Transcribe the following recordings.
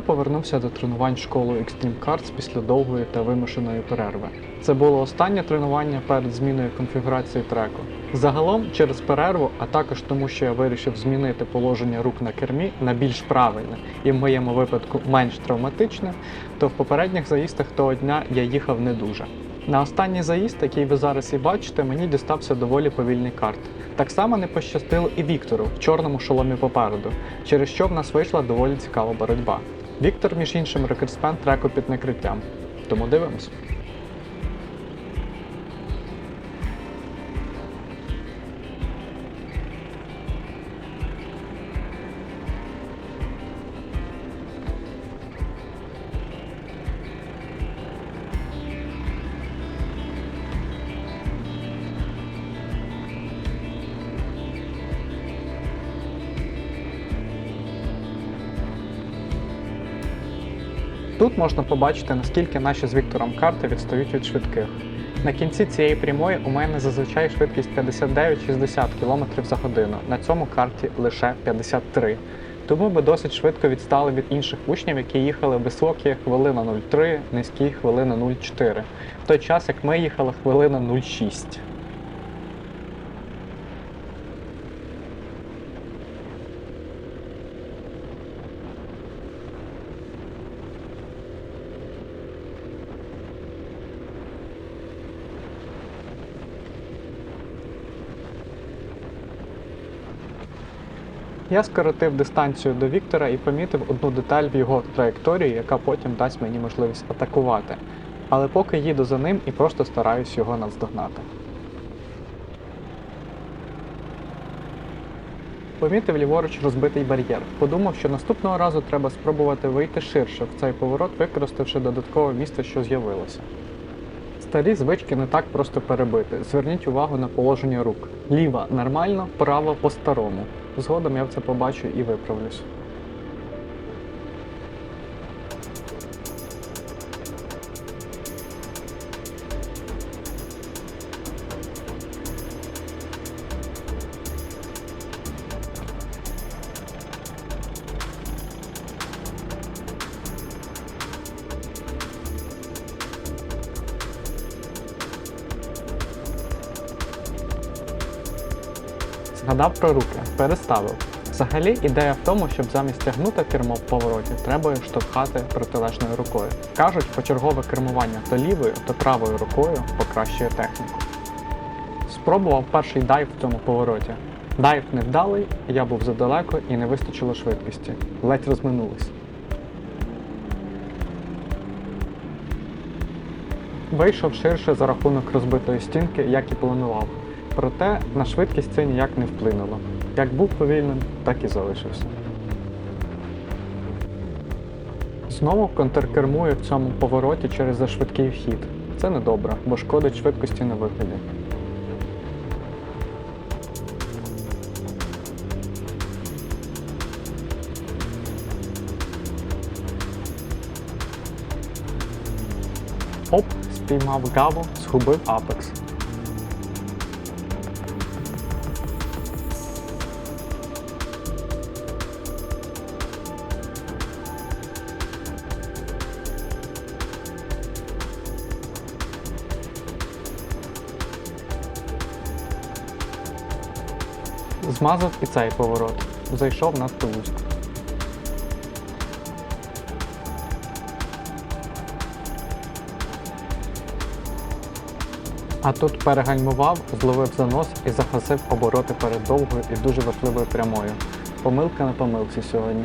Повернувся до тренувань школою Extreme Cards після довгої та вимушеної перерви. Це було останнє тренування перед зміною конфігурації треку. Загалом, через перерву, а також тому, що я вирішив змінити положення рук на кермі на більш правильне і в моєму випадку менш травматичне, то в попередніх заїздах того дня я їхав не дуже. На останній заїзд, який ви зараз і бачите, мені дістався доволі повільний карт. Так само не пощастило і Віктору в чорному шоломі попереду, через що в нас вийшла доволі цікава боротьба. Віктор, між іншим, рекордсмен треку під накриттям. Тому дивимось. Тут можна побачити, наскільки наші з Віктором карти відстають від швидких. На кінці цієї прямої у мене зазвичай швидкість 59-60 км за годину. На цьому карті лише 53. Тому ми досить швидко відстали від інших учнів, які їхали високі хвилина 0,3, низькі хвилина 0,4. В той час, як ми їхали хвилина 0,6. Я скоротив дистанцію до Віктора і помітив одну деталь в його траєкторії, яка потім дасть мені можливість атакувати. Але поки їду за ним і просто стараюсь його наздогнати. Помітив ліворуч розбитий бар'єр. Подумав, що наступного разу треба спробувати вийти ширше в цей поворот, використавши додаткове місце, що з'явилося. Старі звички не так просто перебити. Зверніть увагу на положення рук. Ліва нормально, права по-старому. Згодом я в це побачу і виправлюсь. Згадав про руки, переставив. Взагалі ідея в тому, щоб замість тягнути кермо в повороті, треба штовхати протилежною рукою. Кажуть, почергове кермування то лівою, то правою рукою покращує техніку. Спробував перший дайв в цьому повороті. Дайв невдалий, я був задалеко і не вистачило швидкості. Ледь розминулись. Вийшов ширше за рахунок розбитої стінки, як і планував. Проте на швидкість це ніяк не вплинуло. Як був повільним, так і залишився. Знову контркермую в цьому повороті через зашвидкий вхід. Це недобре, бо шкодить швидкості на виході. Оп, спіймав гаву, згубив апекс. Змазав і цей поворот. Зайшов надто вузько. А тут перегальмував, зловив занос і захасив обороти перед довгою і дуже важливою прямою. Помилка на помилці сьогодні.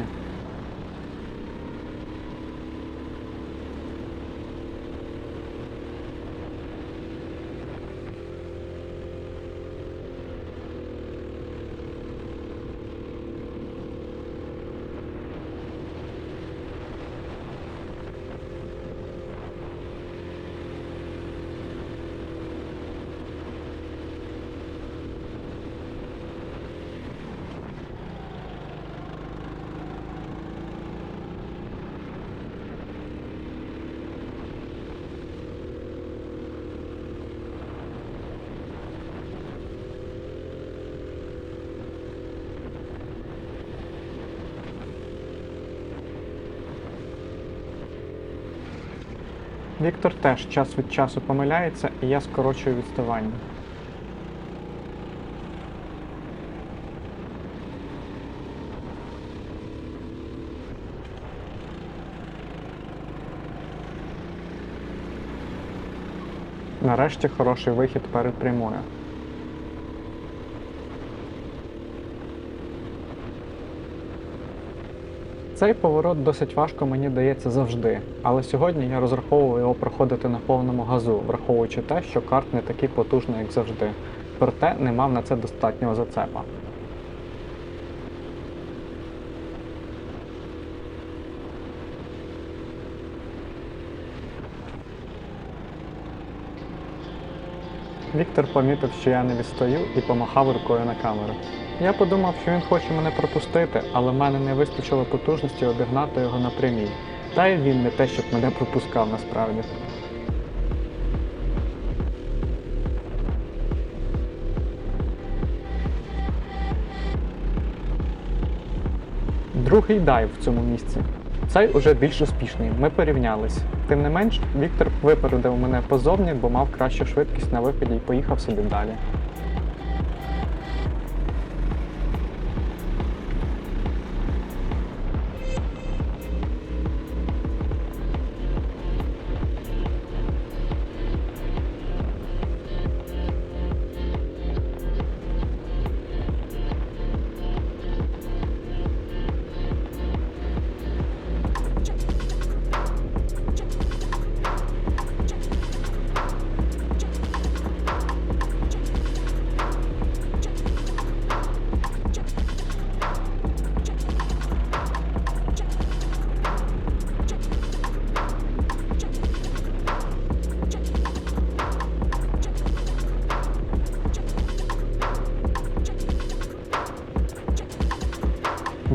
Віктор теж час від часу помиляється, і я скорочую відставання. Нарешті хороший вихід перед прямою. Цей поворот досить важко мені дається завжди, але сьогодні я розраховував його проходити на повному газу, враховуючи те, що карт не такий потужний, як завжди. Проте не мав на це достатнього зацепа. Віктор помітив, що я не відстаю і помахав рукою на камеру. Я подумав, що він хоче мене пропустити, але в мене не вистачило потужності обігнати його на прямій. Та й він не те, щоб мене пропускав насправді. Другий дайв в цьому місці. Цей уже більш успішний, ми порівнялись. Тим не менш, Віктор випередив мене позовні, бо мав кращу швидкість на виході і поїхав собі далі.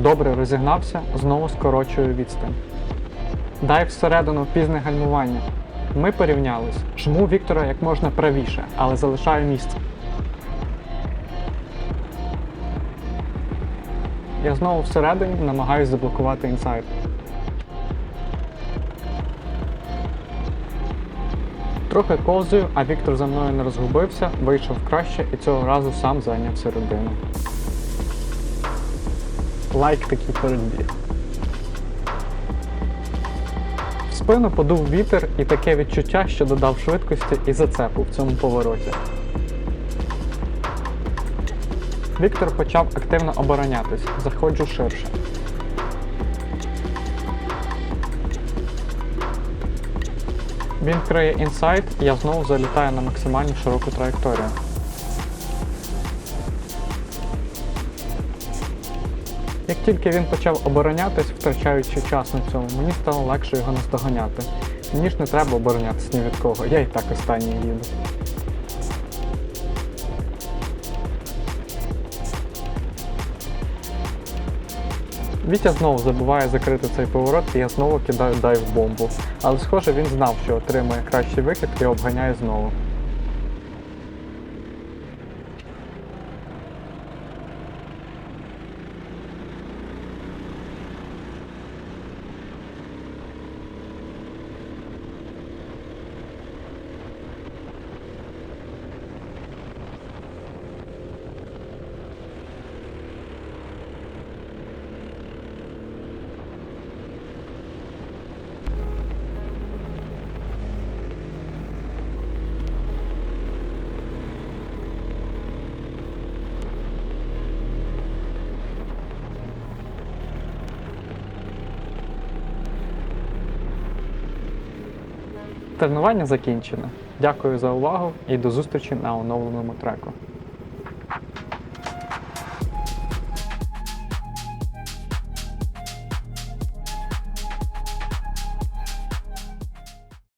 Добре розігнався, знову скорочую відстань. Дай всередину пізне гальмування. Ми порівнялись. Жму Віктора як можна правіше, але залишаю місце. Я знову всередині намагаюсь заблокувати інсайд. Трохи ковзую, а Віктор за мною не розгубився, вийшов краще і цього разу сам зайняв середину. Лайк такий передбіг. В спину подув вітер і таке відчуття, що додав швидкості і зацепу в цьому повороті. Віктор почав активно оборонятись, заходжу ширше. Він криє інсайд, і я знову залітаю на максимально широку траєкторію. Як тільки він почав оборонятись, втрачаючи час на цьому, мені стало легше його наздоганяти. Мені ж не треба оборонятись ні від кого, я і так останній їду. Вітя знову забуває закрити цей поворот, і я знову кидаю дайв бомбу. Але схоже він знав, що отримає кращий вихід і обганяє знову. Тренування закінчено. Дякую за увагу і до зустрічі на оновленому треку.